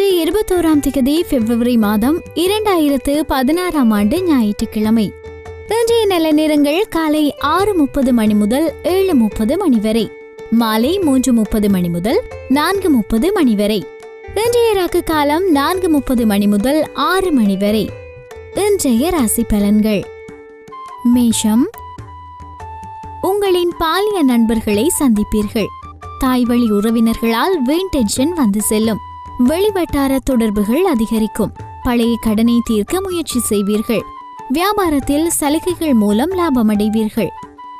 இருபத்தோராம் திகதி பிப்ரவரி மாதம் இரண்டாயிரத்து பதினாறாம் ஆண்டு ஞாயிற்றுக்கிழமை. இன்றைய நல்ல நேரங்கள் காலை ஆறு முப்பது மணி முதல் ஏழு முப்பது மணி வரை. மாலை மூன்று முப்பது மணி முதல் நான்கு முப்பது மணி வரை. இன்றைய ராக்கு காலம் நான்கு முப்பது மணி முதல் ஆறு மணி வரை. இன்றைய ராசி பலன்கள். மேஷம். உங்களின் பாலிய நண்பர்களை சந்திப்பீர்கள். தாய்வழி உறவினர்களால் வீண் டென்ஷன் வந்து செல்லும். வெளிவட்டார தொடர்புகள் அதிகரிக்கும். பழைய கடனை தீர்க்க முயற்சி செய்வீர்கள். வியாபாரத்தில் சலுகைகள் மூலம் லாபம் அடைவீர்கள்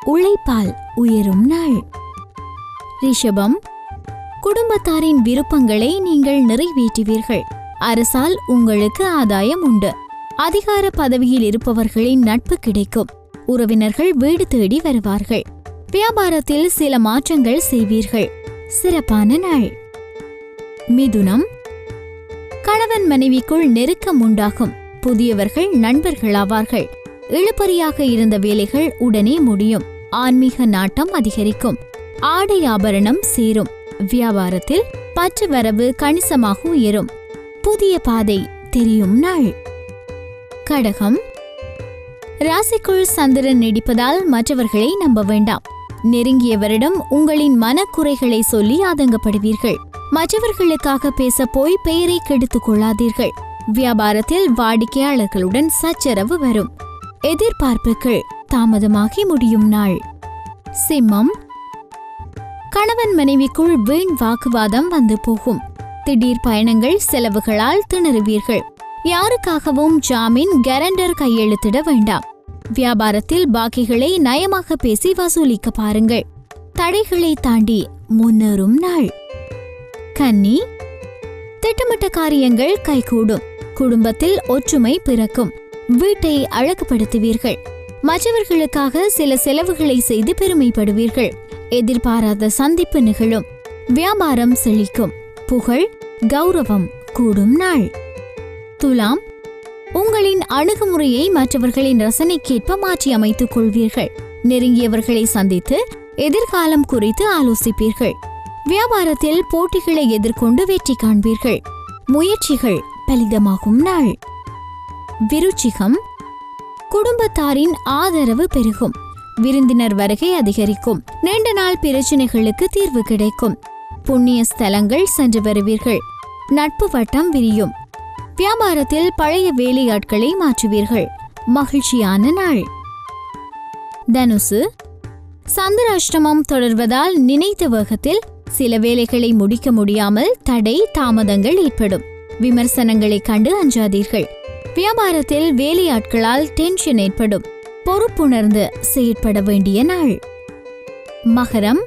உழைப்பால் உயரும் நாள். ரிஷபம் குடும்பத்தாரின் விருப்பங்களை நீங்கள் நிறைவேற்றுவீர்கள். அரசால் உங்களுக்கு ஆதாயம் உண்டு. அதிகார பதவியில் இருப்பவர்களின் நட்பு கிடைக்கும். உறவினர்கள் வீடு தேடி வருவார்கள். வியாபாரத்தில் சில மாற்றங்கள் செய்வீர்கள். சிறப்பான நாள். மிதுனம். கணவன் மனைவிக்குள் நெருக்கம் உண்டாகும். புதியவர்கள் நண்பர்களாவார்கள். இழுபறியாக இருந்த வேலைகள் உடனே முடியும். ஆன்மீக நாட்டம் அதிகரிக்கும். ஆடை ஆபரணம் சேரும். வியாபாரத்தில் பற்று வரவு கணிசமாக உயரும். புதிய பாதை தெரியும் நாள். கடகம். ராசிக்குள் சந்திரன் நீடிப்பதால் மற்றவர்களை நம்ப வேண்டாம். நெருங்கியவரிடம் உங்களின் மனக்குறைகளை சொல்லி ஆதங்கப்படுவீர்கள். மற்றவர்களுக்காக பேச போய் பெயரை கெடுத்துக் கொள்ளாதீர்கள். வியாபாரத்தில் வாடிக்கையாளர்களுடன் சச்சரவு வரும். எதிர்பார்ப்புகள் தாமதமாகி முடியும் நாள். சிம்மம். கணவன் மனைவிக்குள் வீண் வாக்குவாதம் வந்து போகும். திடீர் பயணங்கள் செலவுகளால் திணறுவீர்கள். யாருக்காகவும் ஜாமீன் கேரண்டர் கையெழுத்திட வேண்டாம். வியாபாரத்தில் பாக்கிகளை நயமாக பேசி வசூலிக்க பாருங்கள். தடைகளை தாண்டி முன்னேறும் நாள். கன்னி திட்டமிட்ட காரியங்கள் கைகூடும். குடும்பத்தில் ஒற்றுமை பிறக்கும். வீட்டை அழகுபடுத்துவீர்கள். மற்றவர்களுக்காக சில செலவுகளை செய்து பெருமைப்படுவீர்கள். எதிர்பாராத சந்திப்பு நிகழும். வியாபாரம் செழிக்கும். புகழ் கௌரவம் கூடும் நாள். துலாம் உங்களின் அணுகுமுறையை மற்றவர்களின் ரசனைக்கேற்ப மாற்றி அமைத்துக் கொள்வீர்கள். நெருங்கியவர்களை சந்தித்து எதிர்காலம் குறித்து ஆலோசிப்பீர்கள். வியாபாரத்தில் போட்டிகளை எதிர்கொண்டு வெற்றி காண்பீர்கள். முயற்சிகள் பலிதமாகும் நாள். விருச்சிகம். குடும்பத்தாரின் ஆதரவு பெருகும். விருந்தினர் வருகை அதிகரிக்கும். நீண்ட நாள் பிரச்சனைகளுக்கு தீர்வு கிடைக்கும். புண்ணிய ஸ்தலங்கள் சென்று வருவீர்கள். நட்பு வட்டம் விரியும். வியாபாரத்தில் பழைய வேலையாட்களை மாற்றுவீர்கள். மகிழ்ச்சியான நாள். தனுசு. சந்திராஷ்டமம் தொடர்வதால் நினைத்த வேகத்தில் சில வேலைகளை முடிக்க முடியாமல் தடை தாமதங்கள் ஏற்படும். விமர்சனங்களை கண்டு அஞ்சாதீர்கள். வியாபாரத்தில் வேலையாட்களால் டென்ஷன் ஏற்படும். பொறுப்புணர்ந்து செயற்பட வேண்டிய நாள். மகரம்.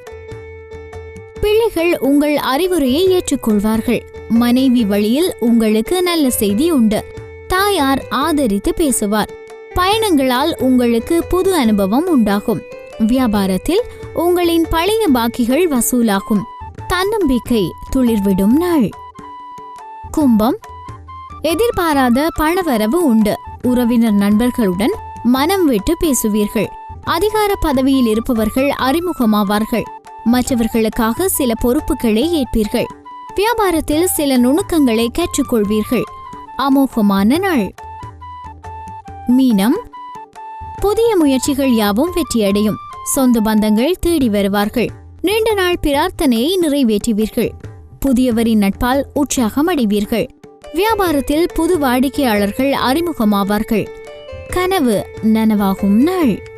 பிள்ளைகள் உங்கள் அறிவுரையை ஏற்றுக்கொள்வார்கள். மனைவி வழியில் உங்களுக்கு நல்ல செய்தி உண்டு. தாயார் ஆதரித்து பேசுவார். பயணங்களால் உங்களுக்கு புது அனுபவம் உண்டாகும். வியாபாரத்தில் உங்களின் பழைய பாக்கிகள் வசூலாகும். தன்னம்பிக்கை துளிர்விடும் நாள். கும்பம். எதிர்பாராத பணவரவு உண்டு. உறவினர் நண்பர்களுடன் மனம் விட்டு பேசுவீர்கள். அதிகார பதவியில் இருப்பவர்கள் அறிமுகமாவார்கள். மற்றவர்களுக்காக சில பொறுப்புகளை ஏற்பீர்கள். வியாபாரத்தில் சில நுணுக்கங்களை கற்றுக்கொள்வீர்கள். அமோகமான நாள். மீனம். புதிய முயற்சிகள் யாவும் வெற்றியடையும். சொந்த பந்தங்கள் தேடி வருவார்கள். நீண்ட நாள் பிரார்த்தனையை நிறைவேற்றுவீர்கள். புதியவரின் நட்பால் உற்சாகம் அடைவீர்கள். வியாபாரத்தில் புது வாடிக்கையாளர்கள் அறிமுகமாவார்கள். கனவு நனவாகும் நாள்.